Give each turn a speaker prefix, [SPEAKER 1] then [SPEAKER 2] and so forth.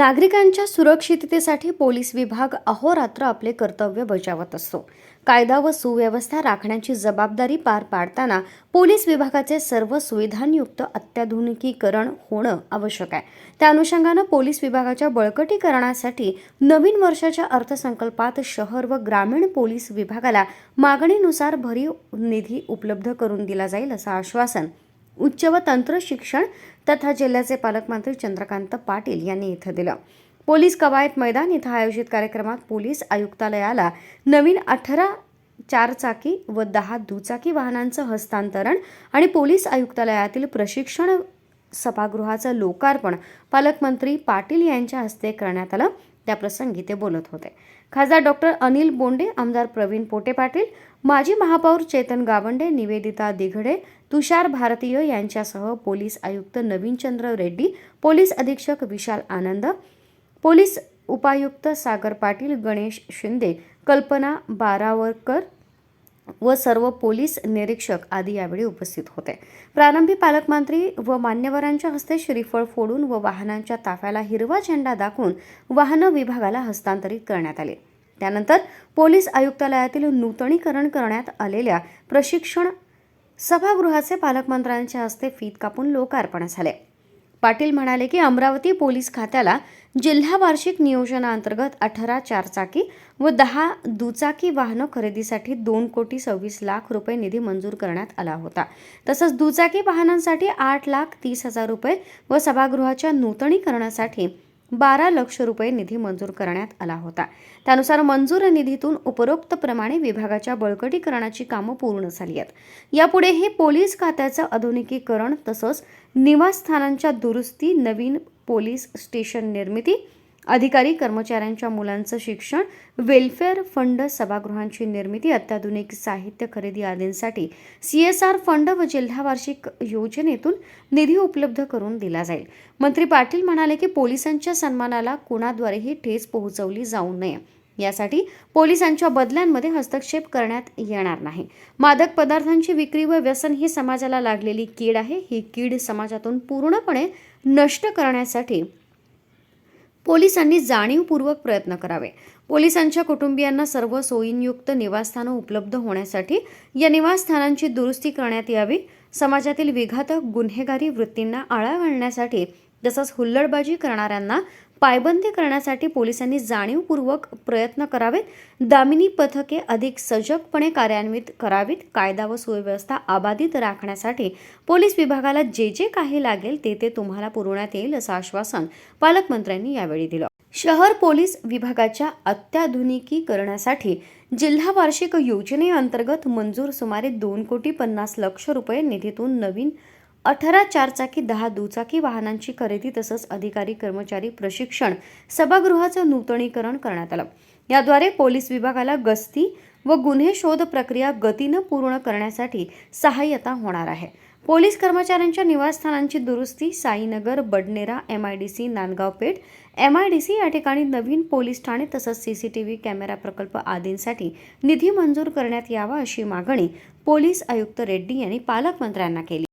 [SPEAKER 1] नागरिकांच्या सुरक्षिततेसाठी पोलीस विभाग अहोरात्र आपले कर्तव्य बजावत असतो. कायदा व सुव्यवस्था राखण्याची जबाबदारी पार पाडताना पोलीस विभागाचे सर्व सुविधांयुक्त अत्याधुनिकीकरण होणं आवश्यक आहे. त्या अनुषंगानं पोलीस विभागाच्या बळकटीकरणासाठी नवीन वर्षाच्या अर्थसंकल्पात शहर व ग्रामीण पोलीस विभागाला मागणीनुसार भरीव निधी उपलब्ध करून दिला जाईल असं आश्वासन उच्च व तंत्र शिक्षण तथा जिल्ह्याचे पालकमंत्री चंद्रकांत पाटील यांनी इथं दिलं. पोलीस कवायत मैदान इथं आयोजित कार्यक्रमात पोलीस आयुक्तालयाला नवीन अठरा चारचाकी व दहा दुचाकी वाहनांचं हस्तांतरण आणि पोलीस आयुक्तालयातील प्रशिक्षण सभागृहाचं लोकार्पण पालकमंत्री पाटील यांच्या हस्ते करण्यात आलं. त्याप्रसंगी ते बोलत होते. खासदार डॉक्टर अनिल बोंडे आमदार प्रवीण पोटे पाटील माजी महापौर चेतन गावंडे निवेदिता दिघडे तुषार भारतीय यांच्यासह पोलीस आयुक्त नवीनचंद्र रेड्डी पोलीस अधीक्षक विशाल आनंद पोलीस उपायुक्त सागर पाटील गणेश शिंदे कल्पना बारावरकर व सर्व पोलीस निरीक्षक आदी यावेळी उपस्थित होते. प्रारंभी पालकमंत्री व मान्यवरांच्या हस्ते श्रीफळ फोडून व वाहनांच्या ताफ्याला हिरवा झेंडा दाखवून वाहन विभागाला हस्तांतरित करण्यात आले. त्यानंतर पोलीस आयुक्तालयातील नूतनीकरण करण्यात आलेल्या प्रशिक्षण सभागृहाचे पालकमंत्र्यांच्या हस्ते फीत कापून लोकार्पण झाले. पाटील म्हणाले की अमरावती पोलीस खात्याला जिल्हा वार्षिक नियोजनाअंतर्गत अठरा चारचाकी व दहा दुचाकी वाहनं खरेदीसाठी दोन कोटी सव्वीस लाख रुपये निधी मंजूर करण्यात आला होता. तसंच दुचाकी वाहनांसाठी आठ लाख तीस हजार रुपये व सभागृहाच्या नूतनीकरणासाठी बारा लक्ष रुपये निधी मंजूर करण्यात आला होता. त्यानुसार मंजूर निधीतून उपरोक्तप्रमाणे विभागाच्या बळकटीकरणाची कामं पूर्ण झाली आहेत. यापुढेही पोलीस खात्याचं आधुनिकीकरण तसंच निवासस्थानांच्या दुरुस्ती नवीन पोलीस स्टेशन निर्मिती अधिकारी कर्मचाऱ्यांच्या मुलांचं शिक्षण वेलफेअर फंड सभागृहांची निर्मिती अत्याधुनिक साहित्य खरेदी आदींसाठी आर फंड व जिल्हा वार्षिक योजनेतून निधी उपलब्ध करून दिला जाईल. मंत्री पाटील म्हणाले की पोलिसांच्या सन्मानाला कुणाद्वारेही ठेच पोहोचवली जाऊ नये. यासाठी पोलिसांच्या बदल्यांमध्ये हस्तक्षेप करण्यात येणार नाही. मादक पदार्थांची विक्री व व्यसन ही समाजाला लागलेली कीड आहे. ही कीड समाजातून पूर्णपणे नष्ट करण्यासाठी पोलिसांनी जाणीवपूर्वक प्रयत्न करावे. पोलिसांच्या कुटुंबियांना सर्व सोयींयुक्त निवासस्थानं उपलब्ध होण्यासाठी या निवासस्थानांची दुरुस्ती करण्यात यावी. समाजातील विघातक गुन्हेगारी वृत्तींना आळा घालण्यासाठी तसंच हुल्लडबाजी करणाऱ्यांना पायबंदी करण्यासाठी पोलिसांनी जाणीवपूर्वक प्रयत्न करावेत. दामिनी पथके अधिक सजगपणे कार्यान्वित करावीत. कायदा व सुव्यवस्था अबाधित राखण्यासाठी पोलीस विभागाला जे जे काही लागेल ते ते तुम्हाला पुरवण्यात येईल असं आश्वासन पालकमंत्र्यांनी यावेळी दिलं. शहर पोलीस विभागाच्या अत्याधुनिकीकरणासाठी जिल्हा वार्षिक योजनेअंतर्गत मंजूर सुमारे दोन कोटी पन्नास लक्ष रुपये निधीतून नवीन अठरा चारचाकी दहा दुचाकी वाहनांची खरेदी तसंच अधिकारी कर्मचारी प्रशिक्षण सभागृहाचं नूतनीकरण करण्यात आलं. याद्वारे पोलीस विभागाला गस्ती व गुन्हे शोध प्रक्रिया गतीनं पूर्ण करण्यासाठी सहाय्यता होणार आहे. पोलीस कर्मचाऱ्यांच्या निवासस्थानांची दुरुस्ती Sainagar Badnera M I D C Nandgaon Peth. M I D C या ठिकाणी नवीन पोलीस ठाणे तसंच C C T V camera प्रकल्प आदींसाठी निधी मंजूर करण्यात यावा अशी मागणी पोलीस आयुक्त रेड्डी यांनी पालकमंत्र्यांना केली.